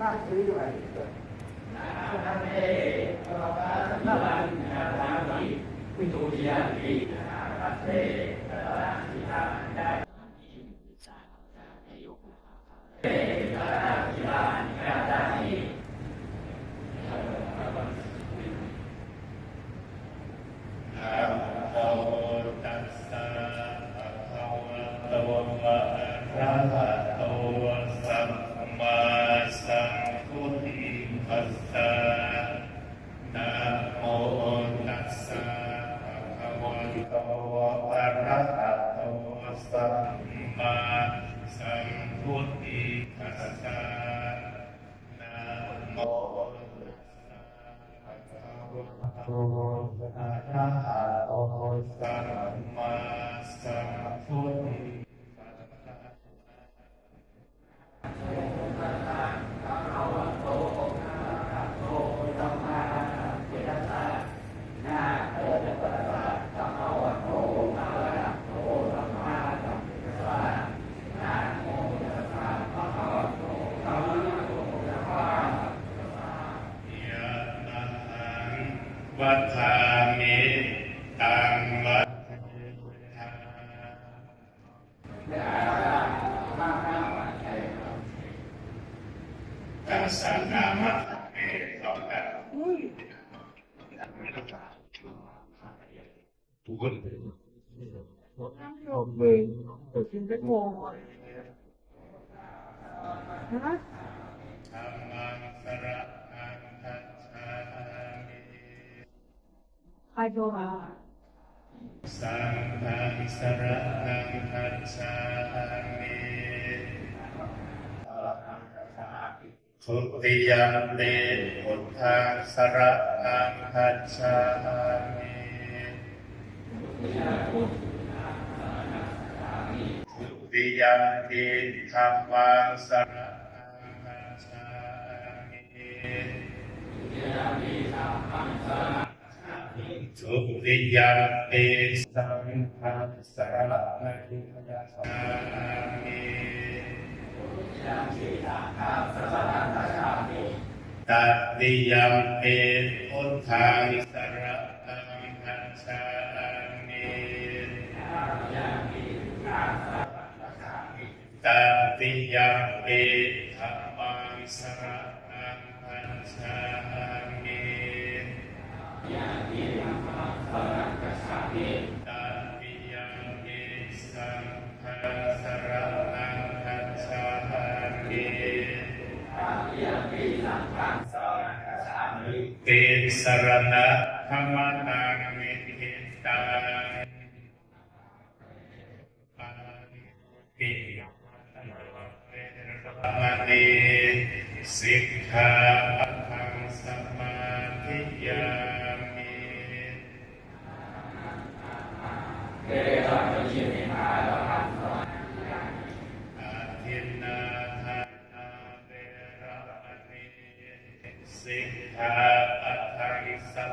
นะ อะระหะโตสัมมาสัมพุทธัสสะ ยะนะหัง วัฏามิตังวัฏทาตัสสะนามะเมตตะออกเลยกินเป็นโมงฮะ ธรรมังสระนังคัจฉามิ ใครโทรมาสังฆังสระนังคัจฉามิทุติยมเตพุทธังสระนังคัจฉามิทุติยมเตธัมมังสระ ทุติยมเตสังฆังสระนังคัจฉามิตติยมเตพุทธังสระนังคัจฉามิตติยมเตธัมมังสร ตสรณะธรรมนังมิทิตังปันติมณีสิกขา สิกขาปัทังสัม